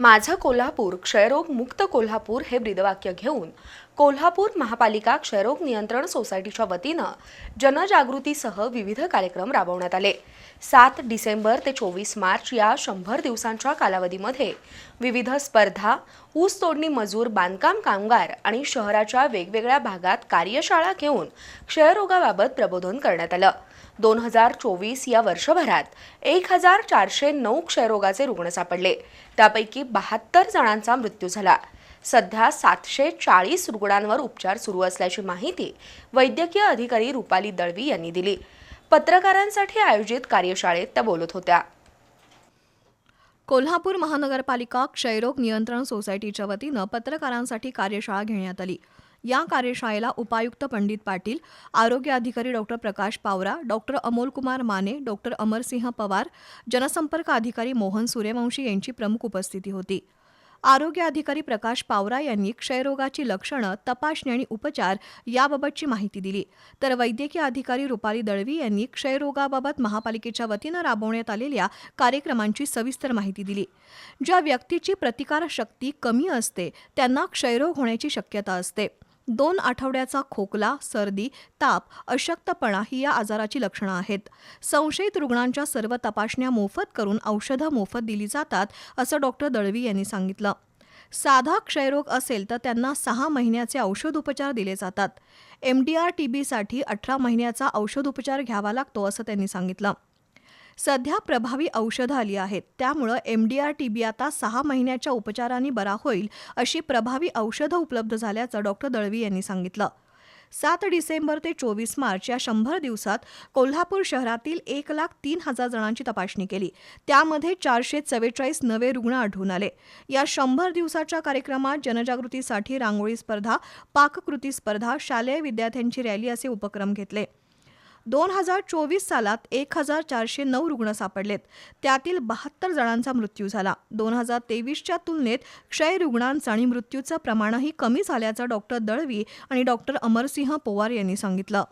माझं कोल्हापूर क्षयरोग मुक्त कोल्हापूर हे ब्रीदवाक्य घेऊन कोल्हापूर महापालिका क्षयरोग नियंत्रण सोसायटीच्या वतीनं जनजागृतीसह विविध कार्यक्रम राबवण्यात आले. सात डिसेंबर ते चोवीस मार्च या शंभर दिवसांच्या कालावधीमध्ये विविध स्पर्धा ऊस तोडणी मजूर बांधकाम कामगार आणि शहराच्या वेगवेगळ्या भागात कार्यशाळा घेऊन क्षयरोगाबाबत प्रबोधन करण्यात आलं. दोन हजार चोवीस या वर्षभरात एक हजार चारशे नऊ क्षयरोगाचे रुग्ण सापडले. त्यापैकी बहात्तर जणांचा मृत्यू झाला. सध्या सातशे चाळीस रुग्णांवर उपचार सुरू असल्याची माहिती वैद्यकीय अधिकारी रुपाली दळवी यांनी दिली. पत्रकारांसाठी आयोजित कार्यशाळेत त्या बोलत होत्या. कोल्हापूर महानगरपालिका क्षयरोग नियंत्रण सोसायटीच्या वतीनं पत्रकारांसाठी कार्यशाळा घेण्यात आली. या कार्यशाळेला उपायुक्त पंडित पाटील आरोग्य अधिकारी doctor Prakash Pawara doctor Amolkumar Mane doctor Amarsingh Pawar जनसंपर्क अधिकारी मोहन सूर्यवंशी यांची प्रमुख उपस्थिती होती. आरोग्य अधिकारी प्रकाश पावरा यांनी क्षयरोगाची लक्षणं तपासणी आणि उपचार याबाबतची माहिती दिली. तर वैद्यकीय अधिकारी रुपाली दळवी यांनी क्षयरोगाबाबत महापालिकेच्या वतीनं राबवण्यात आलेल्या कार्यक्रमांची सविस्तर माहिती दिली. ज्या व्यक्तीची प्रतिकारशक्ती कमी असते त्यांना क्षयरोग होण्याची शक्यता असते. दोन आठवड्याचा खोकला सर्दी ताप अशक्तपणा ही या आजाराची लक्षणं आहेत. संशयित रुग्णांच्या सर्व तपासण्या मोफत करून औषधं मोफत दिली जातात असं डॉक्टर दळवी यांनी सांगितलं. साधा क्षयरोग असेल तर त्यांना सहा महिन्याचे औषधोपचार दिले जातात. एम डी आर टी बीसाठी अठरा महिन्याचा औषधोपचार घ्यावा लागतो असं त्यांनी सांगितलं. सध्या प्रभावी औषधं आली आहेत. त्यामुळं M D R T B आता सहा महिन्याच्या उपचारांनी बरा होईल अशी प्रभावी औषधं उपलब्ध झाल्याचं डॉक्टर दळवी यांनी सांगितलं. सात डिसेंबर ते चोवीस मार्च या शंभर दिवसात कोल्हापूर शहरातील एक लाख तीन हजार जणांची तपासणी केली. त्यामध्ये चारशे चव्वेचाळीस नवे रुग्ण आढळून आले. या शंभर दिवसाच्या कार्यक्रमात जनजागृतीसाठी रांगोळी स्पर्धा पाककृती स्पर्धा शालेय विद्यार्थ्यांची रॅली असे उपक्रम घेतले. दोन हजार चोवीस सालात एक हजार चारशे नऊ रुग्ण सापडलेत. त्यातील बहात्तर जणांचा मृत्यू झाला. दोन हजार तेवीसच्या तुलनेत क्षय रुग्णांचं आणि मृत्यूचं प्रमाणही कमी झाल्याचं डॉक्टर दळवी आणि डॉक्टर अमरसिंह पोवार यांनी सांगितलं.